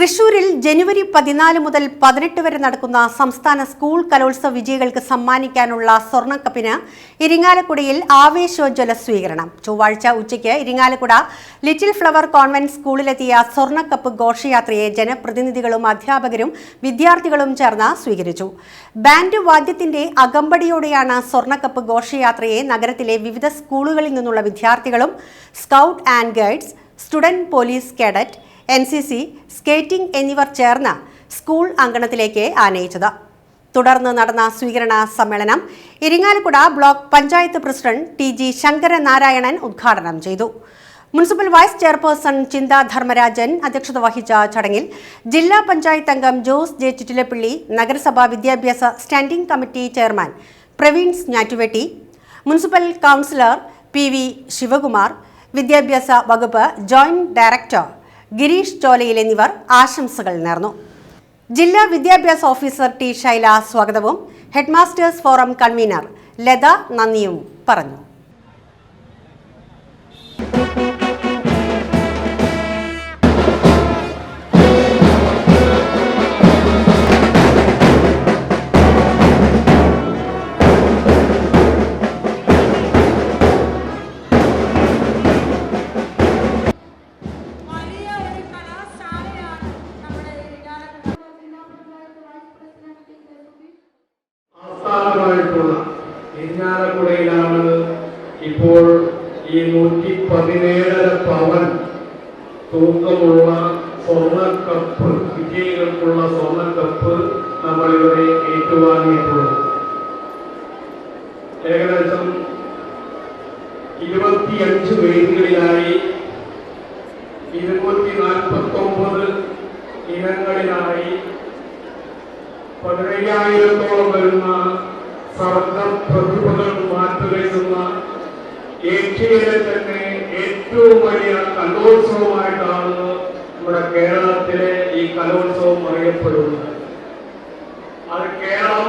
തൃശൂരിൽ ജനുവരി പതിനാല് മുതൽ പതിനെട്ട് വരെ നടക്കുന്ന സംസ്ഥാന സ്കൂൾ കലോത്സവ വിജയികൾക്ക് സമ്മാനിക്കാനുള്ള സ്വർണക്കപ്പിന് ഇരിങ്ങാലക്കുടയിൽ ആവേശോജ്വല സ്വീകരണം. ചൊവ്വാഴ്ച ഉച്ചയ്ക്ക് ഇരിങ്ങാലക്കുട ലിറ്റിൽ ഫ്ലവർ കോൺവെന്റ് സ്കൂളിലെത്തിയ സ്വർണക്കപ്പ് ഘോഷയാത്രയെ ജനപ്രതിനിധികളും അധ്യാപകരും വിദ്യാർത്ഥികളും ചേർന്ന് സ്വീകരിച്ചു. ബാൻഡ് വാദ്യത്തിന്റെ അകമ്പടിയോടെയാണ് സ്വർണക്കപ്പ് ഘോഷയാത്രയെ നഗരത്തിലെ വിവിധ സ്കൂളുകളിൽ നിന്നുള്ള വിദ്യാർത്ഥികളും scout and guides student police cadet N C C skating എന്നിവർ ചേർന്ന് സ്കൂൾ അങ്കണത്തിലേക്ക് ആനയിച്ചത്. തുടർന്ന് നടന്ന സ്വീകരണ സമ്മേളനം Irinjalakuda block panchayat president T G Sankaranarayanan ഉദ്ഘാടനം ചെയ്തു. മുനിസിപ്പൽ വൈസ് ചെയർപേഴ്സൺ ചിന്ത ധർമ്മരാജൻ അധ്യക്ഷത വഹിച്ച ചടങ്ങിൽ ജില്ലാ പഞ്ചായത്ത് അംഗം ജോസ് ജെ ചുറ്റിലപ്പിള്ളി നഗരസഭാ വിദ്യാഭ്യാസ standing committee chairman Praveen Njattuvetti municipal councillor P V Sivakumar വിദ്യാഭ്യാസ വകുപ്പ് ജോയിന്റ് ഡയറക്ടർ ഗിരീഷ് ചോലയിൽ എന്നിവർ ആശംസകൾ നേർന്നു. ജില്ലാ വിദ്യാഭ്യാസ ഓഫീസർ ടി ശൈല സ്വാഗതവും ഹെഡ്മാസ്റ്റേഴ്സ് ഫോറം കൺവീനർ ലത നന്ദിയും പറഞ്ഞു. തൂക്കമുള്ള സ്വർണക്കപ്പ് വിജയികൾക്കുള്ള സ്വർണക്കപ്പ് നമ്മളിവിടെ ഏറ്റുവാങ്ങിയിട്ടുള്ളത്. ഏകദേശം ഇരുപത്തിയഞ്ച് വേദികളിലായി ഇരുന്നൂറ്റി നാൽപ്പത്തി ഒമ്പത് ഇനങ്ങളിലായി പതിനയ്യായിരത്തോളം വരുന്ന സർഗ പ്രതിഭകൾ മാറ്റുകയുന്ന ഏഷ്യയിലെ തന്നെ ഏറ്റവും വലിയ ഈ കലോത്സവം അറിയപ്പെടുന്നത് അത് കേരളം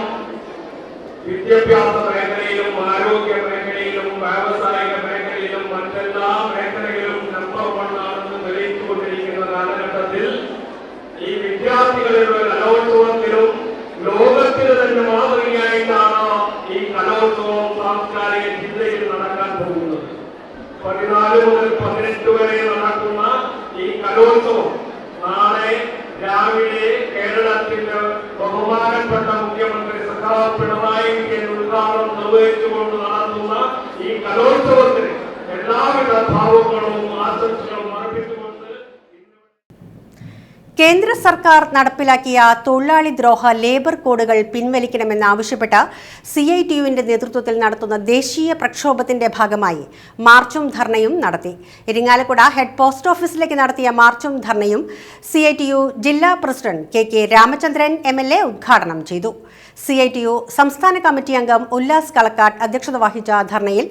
വിദ്യാഭ്യാസ മേഖലയിലും ആരോഗ്യ മേഖലയിലും വ്യാവസായിക മേഖലയിലും മറ്റെല്ലാ മേഖലകളിലും നമ്പർ വൺ ആണെന്ന് തെളിയിച്ചുകൊണ്ടിരിക്കുന്ന കാലഘട്ടത്തിൽ ഈ വിദ്യാർത്ഥികളുടെ കലോത്സവത്തിലും ലോകത്തിന് തന്നെ മാതൃകയായിട്ടാണ് ഈ കലോത്സവം സാംസ്കാരിക ജില്ലയിൽ നടക്കാൻ പോകുന്നത്. പതിനാല് മുതൽ പതിനെട്ട് വരെ നടക്കുന്ന ഈ കലോത്സവം കലോത്സവത്തിന് എല്ലാവിധ ഭാവങ്ങളും ആശംസകളും കേന്ദ്ര സർക്കാർ നടപ്പിലാക്കിയ തൊഴിലാളി ദ്രോഹ ലേബർ കോഡുകൾ പിൻവലിക്കണമെന്നാവശ്യപ്പെട്ട് സി ഐ ടി യുവിന്റെ നേതൃത്വത്തിൽ നടത്തുന്ന ദേശീയ പ്രക്ഷോഭത്തിന്റെ ഭാഗമായി മാർച്ചും ധർണയും നടത്തി. ഇരിങ്ങാലക്കുട ഹെഡ് പോസ്റ്റ് ഓഫീസിലേക്ക് നടത്തിയ മാർച്ചും ധർണയും സി ഐ ടി യു ജില്ലാ president K K Ramachandran M L A ഉദ്ഘാടനം ചെയ്തു. സി ഐ ടി യു സംസ്ഥാന കമ്മിറ്റി അംഗം ഉല്ലാസ് കളക്കാട്ട് അധ്യക്ഷത വഹിച്ച ധർണയിൽ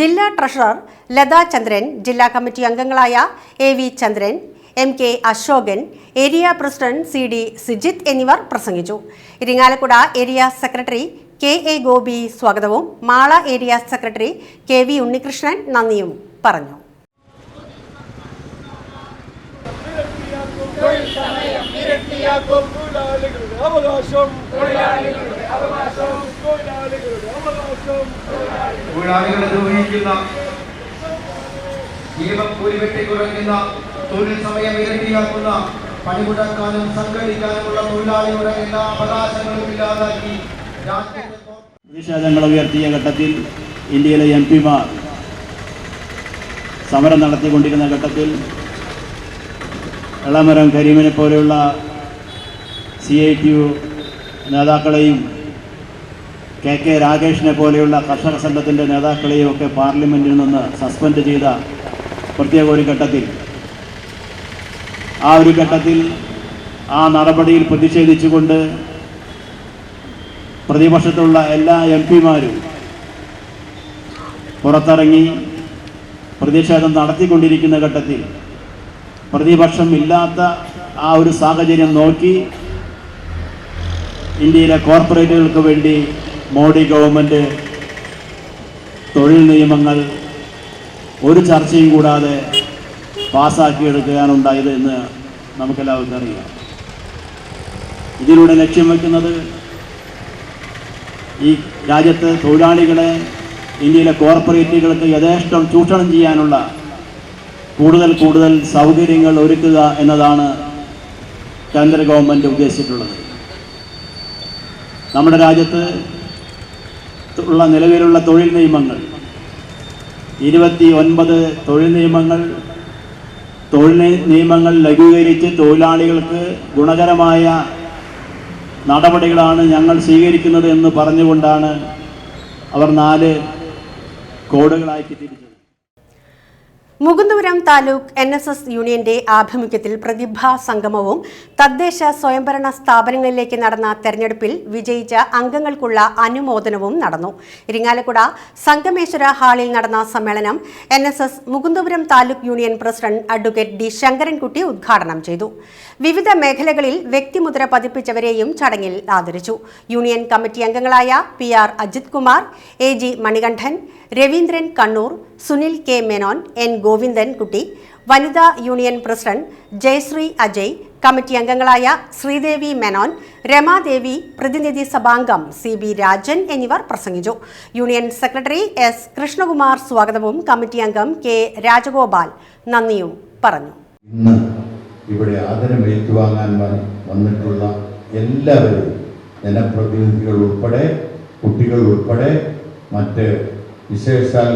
ജില്ലാ ട്രഷറർ ലതാ ചന്ദ്രൻ ജില്ലാ കമ്മിറ്റി അംഗങ്ങളായ A V Chandran M K Asokan area president C D Sijith എന്നിവർ പ്രസംഗിച്ചു. Irinjalakuda area secretary K A Gopi സ്വാഗതവും Mala area secretary K V Unnikrishnan നന്ദിയും പറഞ്ഞു. അവകാശം തൊഴിലാളികളുടെ അവകാശം തൊഴിലാളികളുടെ തൊഴിൽ സമയം ഇരട്ടിയാക്കുന്ന പണിമുടക്കാനും സംഘടിക്കാനുമുള്ള തൊഴിലാളികളുടെ എല്ലാ അവകാശങ്ങളും ഇല്ലാതാക്കി പ്രതിഷേധങ്ങൾ ഉയർത്തിയ ഘട്ടത്തിൽ ഇന്ത്യയിലെ എം പിമാർ സമരം നടത്തിക്കൊണ്ടിരുന്ന ഘട്ടത്തിൽ എളമരം കരീമിനെ പോലെയുള്ള സി ഐ ടി യു നേതാക്കളെയും കെ കെ രാകേഷിനെ പോലെയുള്ള കർഷക സംഘത്തിന്റെ നേതാക്കളെയും ഒക്കെ പാർലമെന്റിൽ നിന്ന് സസ്പെൻഡ് ചെയ്ത പ്രത്യേക ഒരു ഘട്ടത്തിൽ ആ ഒരു ഘട്ടത്തിൽ ആ നടപടിയിൽ പ്രതിഷേധിച്ചുകൊണ്ട് പ്രതിപക്ഷത്തുള്ള എല്ലാ എം പിമാരും പുറത്തിറങ്ങി പ്രതിഷേധം നടത്തിക്കൊണ്ടിരിക്കുന്ന ഘട്ടത്തിൽ പ്രതിപക്ഷം ഇല്ലാത്ത ആ ഒരു സാഹചര്യം നോക്കി ഇന്ത്യയിലെ കോർപ്പറേറ്റുകൾക്ക് വേണ്ടി മോഡി ഗവൺമെന്റ് തൊഴിൽ നിയമങ്ങൾ ഒരു ചർച്ചയും കൂടാതെ പാസ്സാക്കിയെടുക്കുകയാണ് ഉണ്ടായത് എന്ന് നമുക്കെല്ലാവർക്കും അറിയാം. ഇതിലൂടെ ലക്ഷ്യം വയ്ക്കുന്നത് ഈ രാജ്യത്ത് തൊഴിലാളികളെ ഇന്ത്യയിലെ കോർപ്പറേറ്റുകൾക്ക് യഥേഷ്ടം ചൂഷണം ചെയ്യാനുള്ള കൂടുതൽ കൂടുതൽ സൗകര്യങ്ങൾ ഒരുക്കുക എന്നതാണ് കേന്ദ്ര ഗവൺമെന്റ് ഉദ്ദേശിച്ചിട്ടുള്ളത്. നമ്മുടെ രാജ്യത്ത് ഉള്ള നിലവിലുള്ള തൊഴിൽ നിയമങ്ങൾ ഇരുപത്തി ഒൻപത് തൊഴിൽ നിയമങ്ങൾ തൊഴിൽ നിയമങ്ങൾ ലഘൂകരിച്ച് തൊഴിലാളികൾക്ക് ഗുണകരമായ നടപടികളാണ് ഞങ്ങൾ സ്വീകരിക്കുന്നത് എന്ന് പറഞ്ഞുകൊണ്ടാണ് അവർ നാല് കോഡുകളാക്കി തിരിച്ചത്. Mukundapuram taluk N S S യൂണിയന്റെ ആഭിമുഖ്യത്തിൽ പ്രതിഭാ സംഗമവും തദ്ദേശ സ്വയംഭരണ സ്ഥാപനങ്ങളിലേക്ക് നടന്ന തെരഞ്ഞെടുപ്പിൽ വിജയിച്ച അംഗങ്ങൾക്കുള്ള അനുമോദനവും നടന്നു. ഇരിങ്ങാലക്കുട സംഗമേശ്വര ഹാളിൽ നടന്ന സമ്മേളനം N S S Mukundapuram taluk union president advocate D Sankarankutty ഉദ്ഘാടനം ചെയ്തു. വിവിധ മേഖലകളിൽ വ്യക്തിമുദ്ര പതിപ്പിച്ചവരെയും ചടങ്ങിൽ ആദരിച്ചു. യൂണിയൻ കമ്മിറ്റി അംഗങ്ങളായ P R Ajith Kumar A G Manikandan Raveendran Kannur Sunil K Menon N Govindankutty വനിതാ union president Jayasree Ajay committee അംഗങ്ങളായ ശ്രീദേവി മേനോൻ രമാദേവി പ്രതിനിധി സഭാംഗം സി ബി രാജൻ എന്നിവർ പ്രസംഗിച്ചു. യൂണിയൻ സെക്രട്ടറി എസ് കൃഷ്ണകുമാർ സ്വാഗതവും കമ്മിറ്റി അംഗം കെ രാജഗോപാൽ നന്ദിയും പറഞ്ഞു. ഇന്ന് ഇവിടെ ആദരം വന്നിട്ടുള്ള എല്ലാവരും ജനപ്രതിനിധികൾ ഉൾപ്പെടെ കുട്ടികൾ ഉൾപ്പെടെ മറ്റ് വിശേഷാൽ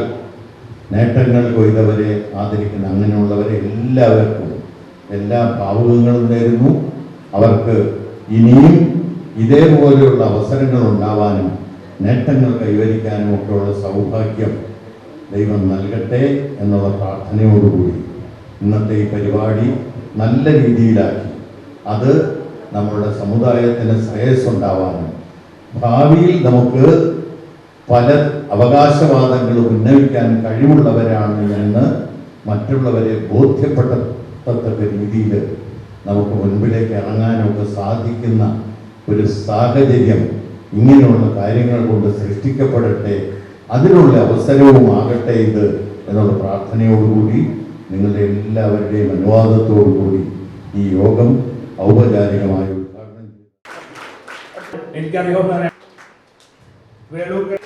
നേട്ടങ്ങൾ കൊയ്തവരെ ആദരിക്കുന്ന അങ്ങനെയുള്ളവരെ എല്ലാവർക്കും എല്ലാ ഭാവുകങ്ങളും നേരുന്നു. അവർക്ക് ഇനിയും ഇതേപോലെയുള്ള അവസരങ്ങൾ ഉണ്ടാവാനും നേട്ടങ്ങൾ കൈവരിക്കാനും ഒക്കെയുള്ള സൗഭാഗ്യം ദൈവം നൽകട്ടെ എന്നുള്ള പ്രാർത്ഥനയോടുകൂടി ഇന്നത്തെ ഈ പരിപാടി നല്ല രീതിയിലാക്കി. അത് നമ്മുടെ സമുദായത്തിന് ശ്രേയസ്സുണ്ടാവാനും ഭാവിയിൽ നമുക്ക് പല അവകാശവാദങ്ങളും ഉന്നയിക്കാൻ കഴിവുള്ളവരാണ് എന്ന് മറ്റുള്ളവരെ ബോധ്യപ്പെടുത്തത്തക്ക രീതിയിൽ നമുക്ക് മുൻപിലേക്ക് ഇറങ്ങാനൊക്കെ സാധിക്കുന്ന ഒരു സാഹചര്യം ഇങ്ങനെയുള്ള കാര്യങ്ങൾ കൊണ്ട് സൃഷ്ടിക്കപ്പെടട്ടെ അതിനുള്ള അവസരവും ആകട്ടെ ഇത് എന്നുള്ള പ്രാർത്ഥനയോടുകൂടി നിങ്ങളുടെ എല്ലാവരുടെയും അനുവാദത്തോടുകൂടി ഈ യോഗം ഔപചാരികമായി ഉദ്ഘാടനം ചെയ്തു. Relucre.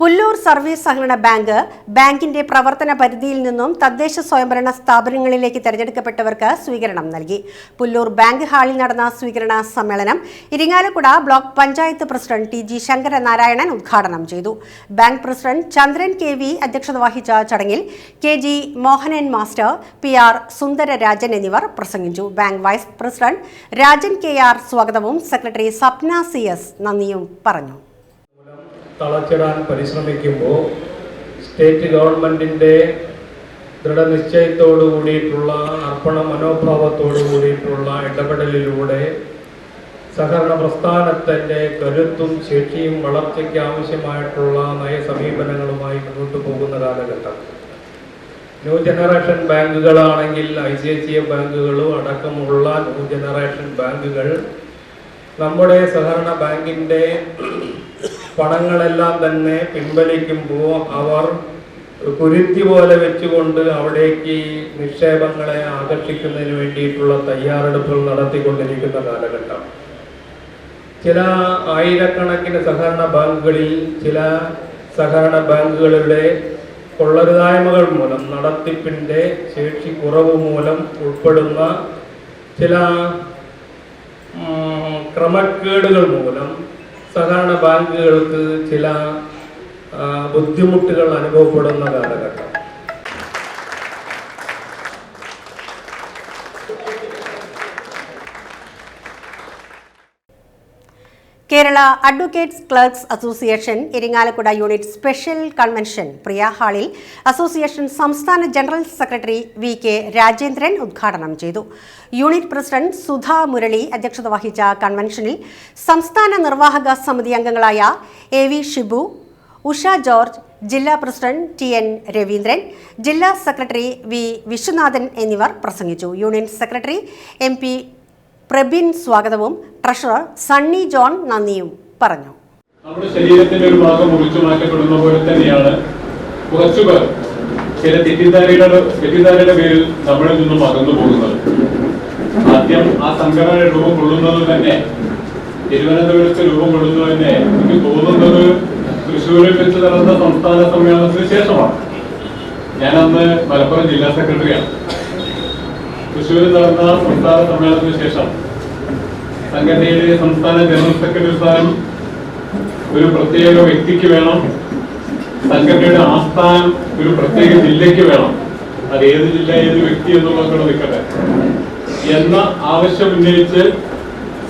പുല്ലൂർ സർവീസ് സഹകരണ ബാങ്ക് ബാങ്കിന്റെ പ്രവർത്തന പരിധിയിൽ നിന്നും തദ്ദേശ സ്വയംഭരണ സ്ഥാപനങ്ങളിലേക്ക് തെരഞ്ഞെടുക്കപ്പെട്ടവർക്ക് സ്വീകരണം നൽകി. പുല്ലൂർ ബാങ്ക് ഹാളിൽ നടന്ന സ്വീകരണ സമ്മേളനം Irinjalakuda block panchayat president T G Sankaranarayanan ഉദ്ഘാടനം ചെയ്തു. Bank president Chandran K V അധ്യക്ഷത വഹിച്ച ചടങ്ങിൽ K G Mohanan master P R Sundararajan എന്നിവർ പ്രസംഗിച്ചു. Bank vice president Rajan K R സ്വാഗതവും സെക്രട്ടറി സപ്ന സി എസ് നന്ദിയും പറഞ്ഞു. തളച്ചിടാൻ പരിശ്രമിക്കുമ്പോൾ സ്റ്റേറ്റ് ഗവൺമെന്റിന്റെ ദൃഢനിശ്ചയത്തോടു കൂടിയിട്ടുള്ള അർപ്പണ മനോഭാവത്തോടു കൂടിയിട്ടുള്ള ഇടപെടലിലൂടെ സഹകരണ പ്രസ്ഥാനത്തിന്റെ കരുത്തും ശേഷിയും വളർച്ചയ്ക്ക് ആവശ്യമായിട്ടുള്ള നയസമീപനങ്ങളുമായി മുന്നോട്ട് പോകുന്ന കാലഘട്ടം. New generation ബാങ്കുകളാണെങ്കിൽ I C I C A ബാങ്കുകളും അടക്കമുള്ള ന്യൂ ജനറേഷൻ ബാങ്കുകൾ നമ്മുടെ സഹകരണ ബാങ്കിന്റെ പണങ്ങളെല്ലാം തന്നെ പിൻവലിക്കുമ്പോൾ അവർ കുരുത്തി പോലെ വെച്ചുകൊണ്ട് അവിടേക്ക് നിക്ഷേപങ്ങളെ ആകർഷിക്കുന്നതിന് വേണ്ടിയിട്ടുള്ള തയ്യാറെടുപ്പുകൾ നടത്തിക്കൊണ്ടിരിക്കുന്ന കാലഘട്ടം. ചില ആയിരക്കണക്കിന് സഹകരണ ബാങ്കുകളിൽ ചില സഹകരണ ബാങ്കുകളുടെ കൊള്ളരുതായ്മകൾ മൂലം നടത്തിപ്പിന്റെ ശേഷി കുറവ് മൂലം ഉൾപ്പെടുന്ന ചില ക്രമക്കേടുകൾ മൂലം സഹകരണ ബാങ്കുകൾക്ക് ചില ബുദ്ധിമുട്ടുകൾ അനുഭവപ്പെടുന്ന കാലഘട്ടം. Kerala advocates clerks association Irinjalakuda unit special convention Priya ഹാളിൽ അസോസിയേഷൻ സംസ്ഥാന general secretary V K Rajendran ഉദ്ഘാടനം ചെയ്തു. യൂണിറ്റ് പ്രസിഡന്റ് സുധാ മുരളി അധ്യക്ഷത വഹിച്ച കൺവെൻഷനിൽ സംസ്ഥാന നിർവാഹക സമിതി അംഗങ്ങളായ A V Shibu Usha George ജില്ലാ പ്രസിഡന്റ് ടി എൻ രവീന്ദ്രൻ ജില്ലാ സെക്രട്ടറി വി വിശ്വനാഥൻ എന്നിവർ പ്രസംഗിച്ചു. Union secretary M P Prabin സ്വാഗതവും. ട്രഷറർ സണ്ണി ജോൺ നന്ദിയും പറഞ്ഞു. നമ്മുടെ ശരീരത്തിന്റെ ഒരു ഭാഗം മുറിച്ചു മാറ്റപ്പെടുന്ന പോലെ തന്നെയാണ് കുറച്ചുപേർ ചില തെറ്റിദ്ധാരയുടെ തെറ്റിദ്ധാരയുടെ പേരിൽ നമ്മളിൽ നിന്നും അകന്നു പോകുന്നത്. ആദ്യം ആ സംഘടന രൂപം കൊള്ളുന്നത് തന്നെ തിരുവനന്തപുരത്ത് രൂപം കൊള്ളുന്നത് തന്നെ എനിക്ക് തോന്നുന്നത് തൃശ്ശൂരിൽ വെച്ച് നടന്ന സംസ്ഥാന സമ്മേളനത്തിന് ശേഷമാണ്. ഞാൻ അന്ന് മലപ്പുറം ജില്ലാ സെക്രട്ടറിയാണ്. തൃശ്ശൂരിൽ നടന്ന സംസ്ഥാന സമ്മേളനത്തിന് ശേഷം സംഘടനയുടെ സംസ്ഥാന ജനറൽ സെക്രട്ടറി സ്ഥാനം ഒരു പ്രത്യേക വ്യക്തിക്ക് വേണം. സംഘടനയുടെ ആസ്ഥാനം ഒരു പ്രത്യേക ജില്ലയ്ക്ക് വേണം. അത് ഏത് ജില്ല ഏത് വ്യക്തി എന്നുള്ളതൊക്കെ നിൽക്കട്ടെ. എന്ന ആവശ്യം ഉന്നയിച്ച്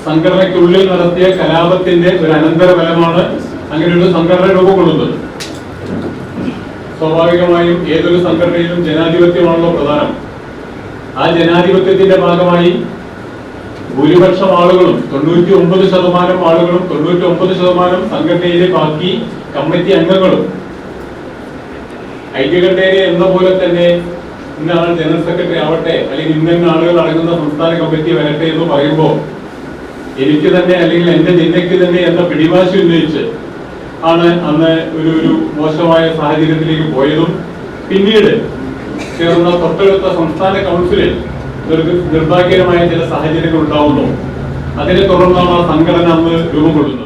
സംഘടനയ്ക്കുള്ളിൽ നടത്തിയ കലാപത്തിന്റെ ഒരു അനന്തര ഫലമാണ് അങ്ങനെ ഒരു സംഘടന രൂപം സ്വാഭാവികമായും ഏതൊരു സംഘടനയിലും ജനാധിപത്യമാണല്ലോ പ്രധാനം. ആ ജനാധിപത്യത്തിന്റെ ഭാഗമായി ഭൂരിപക്ഷം ആളുകളും തൊണ്ണൂറ്റി ഒമ്പത് ശതമാനം ആളുകളും തൊണ്ണൂറ്റി ഒമ്പത് ശതമാനം സംഘടനയിലെ ബാക്കി കമ്മിറ്റി അംഗങ്ങളും ഐക്യകണ്ഠേന എന്ന പോലെ തന്നെ ഇന്ന ആൾ ജനറൽ സെക്രട്ടറി ആവട്ടെ അല്ലെങ്കിൽ ഇന്ന ആളുകൾ അടങ്ങുന്ന സംസ്ഥാന കമ്മിറ്റി വരട്ടെ എന്ന് പറയുമ്പോൾ എനിക്ക് തന്നെ അല്ലെങ്കിൽ എന്റെ ജില്ലയ്ക്ക് തന്നെ എന്ന പിടിവാശി ഉന്നയിച്ച് ആണ് അന്ന് ഒരു ഒരു മോശമായ സാഹചര്യത്തിലേക്ക് പോയതും. പിന്നീട് ചേർന്ന തൊട്ടടുത്ത സംസ്ഥാന കൗൺസിലിൽ നിർഭാഗ്യകരമായ ചില സാഹചര്യങ്ങൾ ഉണ്ടാവുന്നു അതിനെ തുടർന്നാണ് ആ സംഘടന അന്ന് രൂപം കൊള്ളുന്നത്.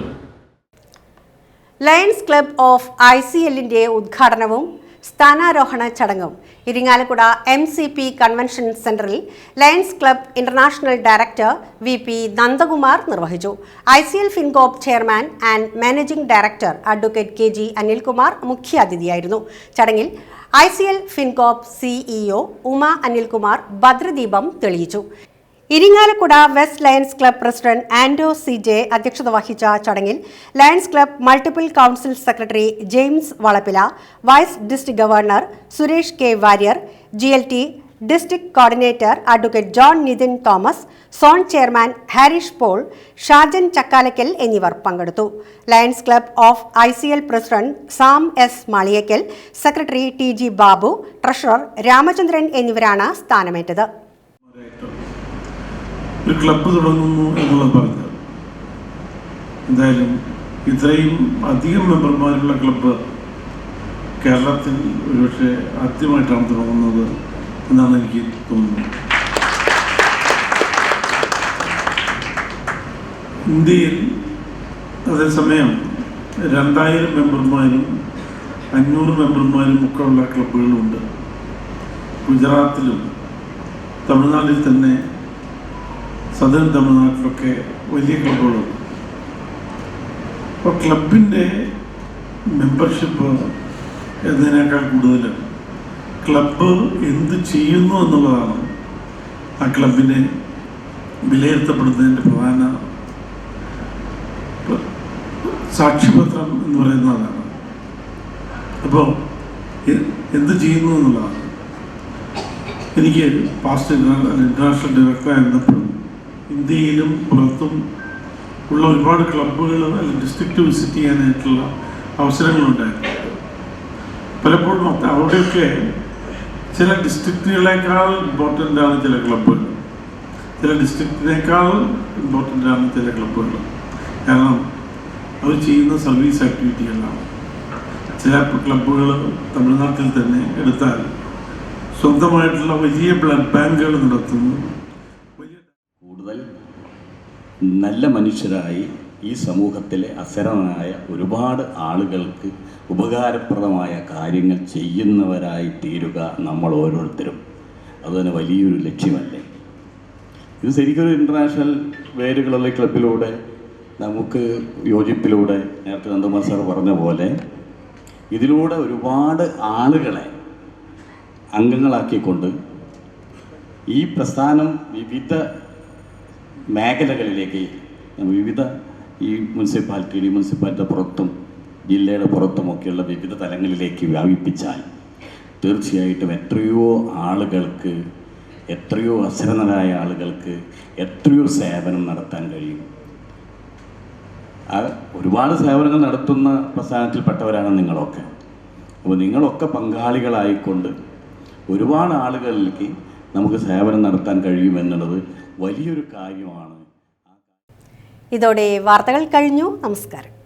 Lions club of I C എല്ലിന്റെ ഉദ്ഘാടനവും സ്ഥാനാരോഹണ ചടങ്ങും. Irinjalakuda M C P convention സെന്ററിൽ Lions club international director V P Nandakumar നിർവഹിച്ചു. I C L Fincorp chairman and managing director advocate K G Anilkumar മുഖ്യാതിഥിയായിരുന്നു. ചടങ്ങിൽ I C L Fincorp CEO Uma Anilkumar ഭദ്രദീപം തെളിയിച്ചു. Irinjalakuda west Lions club president Ando C J അധ്യക്ഷത വഹിച്ച ചടങ്ങിൽ Lions club multiple council secretary James Valappila vice district governor Suresh K Warrier G L T district coordinator advocate John Nithin Thomas zone chairman Harish Paul Shajan Chakkalakkal എന്നിവർ പങ്കെടുത്തു. Lions club of I C L president Sam S Maliyakkal secretary T G Babu treasurer Ramachandran എന്നിവരാണ് സ്ഥാനമേറ്റത്. ഒരു club തുടങ്ങുന്നു എന്നുള്ളത് പറഞ്ഞത് എന്തായാലും ഇത്രയും അധികം മെമ്പർമാരുള്ള ക്ലബ്ബ് കേരളത്തിൽ ഒരുപക്ഷെ ആദ്യമായിട്ടാണ് തുടങ്ങുന്നത് എന്നാണ് എനിക്ക് തോന്നുന്നത്. ഇന്ത്യയിൽ അതേസമയം രണ്ടായിരം മെമ്പർമാരും അഞ്ഞൂറ് മെമ്പർമാരും ഒക്കെ ഉള്ള ക്ലബ്ബുകളുണ്ട്. ഗുജറാത്തിലും തമിഴ്നാട്ടിൽ തന്നെ സദേൺ തമിഴ്നാട്ടിലൊക്കെ വലിയ ക്ലബുകളുണ്ട് അപ്പോൾ ക്ലബിന്റെ മെമ്പർഷിപ്പ് എന്നതിനേക്കാൾ കൂടുതൽ ക്ലബ്ബ് എന്ത് ചെയ്യുന്നു എന്നുള്ളതാണ് ആ ക്ലബിനെ വിലയിരുത്തപ്പെടുന്നതിന്റെ പ്രധാന സാക്ഷ്യപത്രം എന്ന് പറയുന്നതാണ്. അപ്പോൾ എന്ത് ചെയ്യുന്നു എന്നുള്ളതാണ്. എനിക്ക് പാസ്റ്റ് ഇന്റർനാഷണൽ ഡയറക്ടറായിരുന്നപ്പോഴും ഇന്ത്യയിലും പുറത്തും ഉള്ള ഒരുപാട് ക്ലബ്ബുകൾ അല്ലെങ്കിൽ ഡിസ്ട്രിക്റ്റ് വിസിറ്റ് ചെയ്യാനായിട്ടുള്ള അവസരങ്ങളുണ്ടായിരുന്നു. പലപ്പോഴും അവിടെയൊക്കെ ചില ഡിസ്ട്രിക്റ്റുകളേക്കാൾ ഇമ്പോർട്ടന്റ് ആണ് ചില ക്ലബ്ബുകൾ ചില ഡിസ്ട്രിക്റ്റിനേക്കാൾ ഇമ്പോർട്ടന്റ് ആണ് ചില ക്ലബ്ബുകൾ കാരണം അവർ ചെയ്യുന്ന സർവീസ് ആക്ടിവിറ്റികളാണ് ചില ക്ലബ്ബുകൾ തമിഴ്നാട്ടിൽ തന്നെ എടുത്താൽ സ്വന്തമായിട്ടുള്ള വലിയ ബ്ലഡ് ബാങ്കുകൾ നടത്തുന്നു. നല്ല മനുഷ്യരായി ഈ സമൂഹത്തിലെ അസരനായ ഒരുപാട് ആളുകൾക്ക് ഉപകാരപ്രദമായ കാര്യങ്ങൾ ചെയ്യുന്നവരായി തീരുക നമ്മൾ ഓരോരുത്തരും. അതുതന്നെ വലിയൊരു ലക്ഷ്യമല്ലേ? ഇത് ശരിക്കും ഒരു ഇന്റർനാഷണൽ വേരുകളുള്ള ക്ലബിലൂടെ നമുക്ക് യോജിപ്പിലൂടെ നേരത്തെ നന്ദകുമാർ സാർ പറഞ്ഞ പോലെ ഇതിലൂടെ ഒരുപാട് ആളുകളെ അംഗങ്ങളാക്കിക്കൊണ്ട് ഈ പ്രസ്ഥാനം വിവിധ മേഖലകളിലേക്ക് വിവിധ ഈ മുനിസിപ്പാലിറ്റി മുനിസിപ്പാലിറ്റിയുടെ പുറത്തും ജില്ലയുടെ പുറത്തുമൊക്കെയുള്ള വിവിധ തലങ്ങളിലേക്ക് വ്യാപിപ്പിച്ചാൽ തീർച്ചയായിട്ടും എത്രയോ ആളുകൾക്ക് എത്രയോ അസരനരായ ആളുകൾക്ക് എത്രയോ സേവനം നടത്താൻ കഴിയും. ഒരുപാട് സേവനങ്ങൾ നടത്തുന്ന പ്രസ്ഥാനത്തിൽപ്പെട്ടവരാണ് നിങ്ങളൊക്കെ. അപ്പോൾ നിങ്ങളൊക്കെ പങ്കാളികളായിക്കൊണ്ട് ഒരുപാട് ആളുകളിലേക്ക് നമുക്ക് സേവനം നടത്താൻ കഴിയുമെന്നുള്ളത് വലിയൊരു കാര്യമാണ് ഇതോടെ വാർത്തകൾ കഴിഞ്ഞു. നമസ്കാരം.